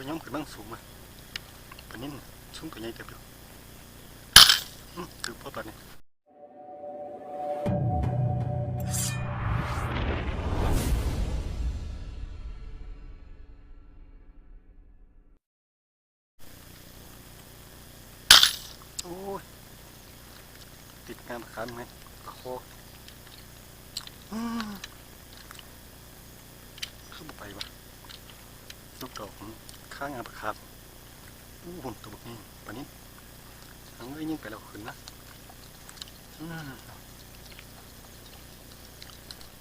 ตัวย่อมขึ้นบ้างสูงมาปานนี้สูงตัวใหญ่เต็มอยู่อื้อคือพ่อปานนี้โอ้ย ติดงามขาไหมตะโคอืมขึ้นไปวะลูกดอกมัน ข้างงามประครับอู้หุ่นตัวนี้ปนนี้ทั้งเอ้ยยิ่งไปแล้วขึ้นนะอืม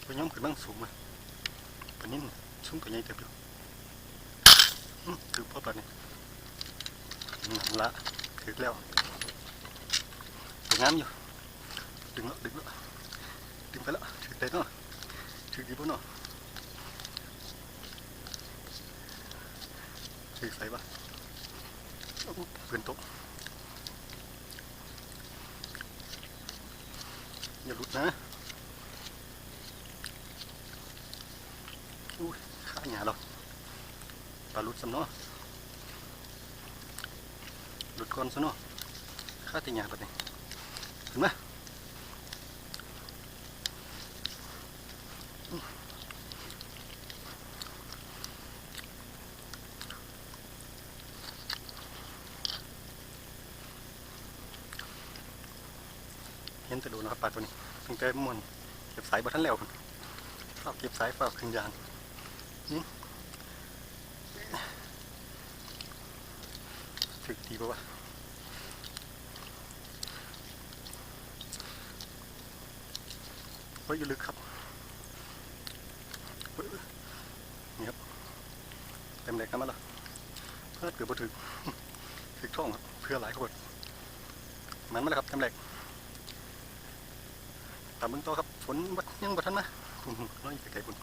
ตัวย่อมขึ้นบ้างสูงมาปนนี้สูงตัวใหญ่เต็มอยู่อื้อพ่อปนนี้ละถึกแล้วสวยงามอยู่ดึงล้วดึงล้วดึงไปล้วถึกได้เนาะถึกดีป่ะเนาะ ถือใส่ปะเผื่อนตกอย่าหลุดนะอุ้ยข้าหยาเราปลาหลุดสำเนาะหลุดก่อนซะเนาะข้าติหยาปะเนี่ยเห็นไหม เห็นแตะดูนะครับปลาตัวนี้ตั้งแต่มวนเก็บสายบัทันแล้วฝากเก็บสายฝากขึ้นยางนี่ถึกดีปะวะไว้อยู่ลึกครับเฮ้ยนี่ครับเต็มแหลกกันมาล้วเพื่อเกือบถึงถึกท้องครับเพื่อหลายคนมันมาแล้วครับเต็มแหลก ตามเบื้องต้นครับฝนบ่ยังบ่ทันมาอื้อหือน้อยไกลๆพุ่น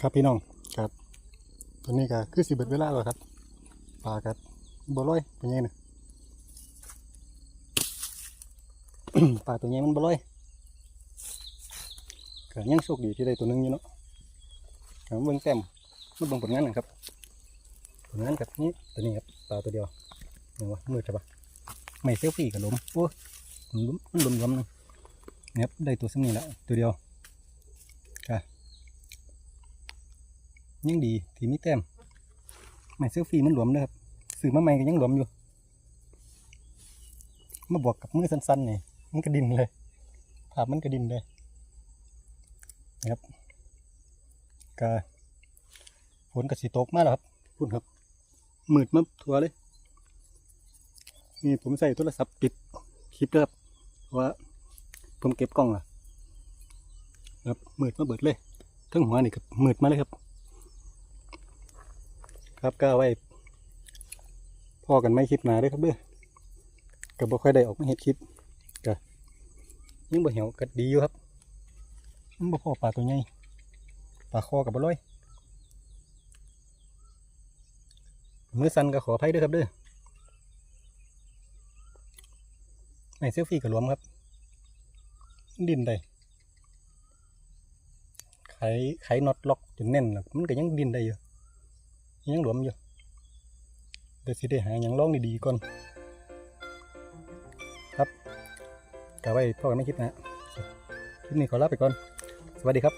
ครับพี่น้องครับตอนนี้ก็คือสิเบิดเวลาแล้วครับปลาครับบ่ลอยเป็นไงนะปลาตัวใหญ่มันบ่ลอย ก็ยังโชคดีที่ได้ตัวนึงอยู่เนาะก็เบิ่งแต้มมาเบิ่งผลงานนะครับ ผลงานกับนี้ตัวนี้ครับปลาตัวเดียวนี่วะมืดใช่ปะไม่เซลฟี่กับลมโอ้มันล้มมันล้มล้มนึงนี่ครับได้ตัวซ้ำนี่แล้วตัวเดียวก็ยังดีที่มีแต้มไม่เซลฟี่มันหลวมเลยครับซื้อมาใหม่ก็ยังหลวมอยู่มาบวกกับมือสั้นๆนี่มันกระดินเลยภาพมันกระดินเลย นะครับกาฝนกระสีตกมากแล้วครับพุ่นครับมืดมาทั่วเลย นี่ผมใส่โทรศัพท์ปิดคลิปด้วยครับเพราะว่า ผมเก็บกล้องอะครับมืดมาเบิดเลยทั้งหัวนี่ครับมืดมาเลยครับ ครับก็เอาไว้พอกันไม่คลิปหนาเด้วยครับเด้อก็บ่ค่อยได้ออกมาเห็ดคลิปก็ยังบ่เหี่ยวก็ดีอยู่ครับ มันบ่พอปลาตัวใหญ่ปลาคอกับบ่ร้อยมือสั่นก็ขออภัยด้วยครับเด้อไม่เซลฟี่กับหลวมครับ ดินได้ไขไขน็อตล็อกจนแน่นล้วมันก็ยังดินได้อยู่ยังหลวมอยู่เดี๋ยวสิได้หาอย่างลองดีๆก่อน ครับกะไว้พ่อกันไม่คิดนะคลิปนี้ขอลาไปก่อน สวัสดีครับ